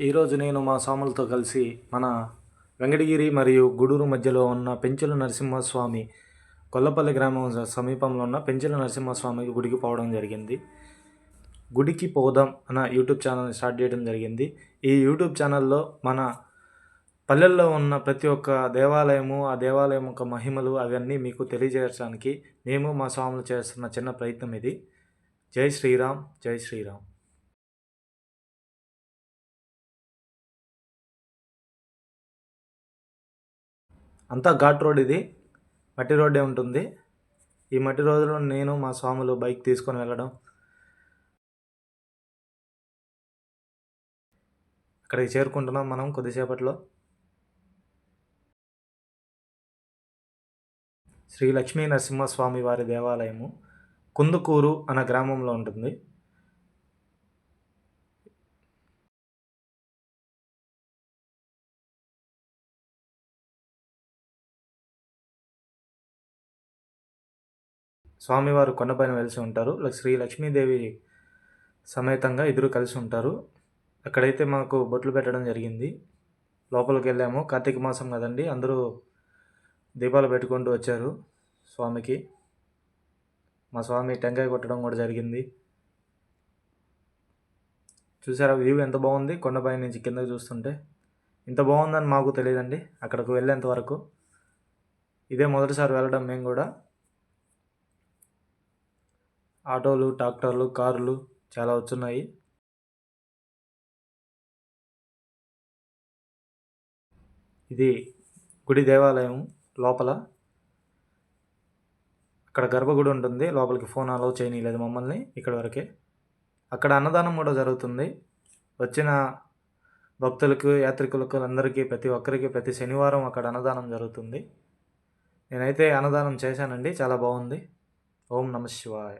ఈరోజు నేను మా స్వాములతో కలిసి మన వెంకటగిరి మరియు గూడూరు మధ్యలో ఉన్న పెంచుల నరసింహస్వామి కొల్లపల్లి గ్రామం సమీపంలో ఉన్న పెంచుల నరసింహస్వామికి గుడికి పోవడం జరిగింది. గుడికి పోదాం అన్న యూట్యూబ్ ఛానల్ స్టార్ట్ చేయడం జరిగింది. ఈ యూట్యూబ్ ఛానల్లో మన పల్లెల్లో ఉన్న ప్రతి ఒక్క దేవాలయము ఆ దేవాలయం యొక్క మహిమలు అవన్నీ మీకు తెలియజేయడానికి మేము మా స్వాములు చేస్తున్న చిన్న ప్రయత్నం ఇది. జై శ్రీరామ్ జై శ్రీరామ్. అంతా ఘాట్ రోడ్ ఇది. మట్టి రోడ్డే ఉంటుంది. ఈ మట్టి రోడ్డులో నేను మా స్వాములు బైక్ తీసుకొని వెళ్ళడం. అక్కడికి చేరుకుంటున్నాం మనం కొద్దిసేపట్లో. శ్రీ లక్ష్మీ నరసింహస్వామి వారి దేవాలయము కుందుకూరు అన్న గ్రామంలో ఉంటుంది. స్వామివారు కొండపైన వెలిసి ఉంటారు. శ్రీ లక్ష్మీదేవి సమేతంగా ఇద్దరు కలిసి ఉంటారు. అక్కడైతే మాకు బొట్లు పెట్టడం జరిగింది. లోపలికి వెళ్ళాము. కార్తీక మాసం కదండి అందరూ దీపాలు పెట్టుకుంటూ వచ్చారు స్వామికి. మా స్వామి టెంకాయ కొట్టడం కూడా జరిగింది. చూసారా వ్యూ ఎంత బాగుంది? కొండపై నుంచి కిందకి చూస్తుంటే ఇంత బాగుందని మాకు తెలియదండి. అక్కడికి వెళ్ళేంత వరకు ఇదే మొదటిసారి వెళ్ళడం మేము కూడా. ఆటోలు ట్రాక్టర్లు కార్లు చాలా వచ్చున్నాయి. ఇది గుడి దేవాలయం లోపల. అక్కడ గర్భగుడి ఉంటుంది. లోపలికి ఫోన్ అలౌ చేయనీయలేదు మమ్మల్ని ఇక్కడ వరకే. అక్కడ అన్నదానం కూడా జరుగుతుంది. వచ్చిన భక్తులకు యాత్రికులకు అందరికీ ప్రతి ఒక్కరికి ప్రతి శనివారం అక్కడ అన్నదానం జరుగుతుంది. నేనైతే అన్నదానం చేశానండి. చాలా బాగుంది. ఓం నమ శివాయ.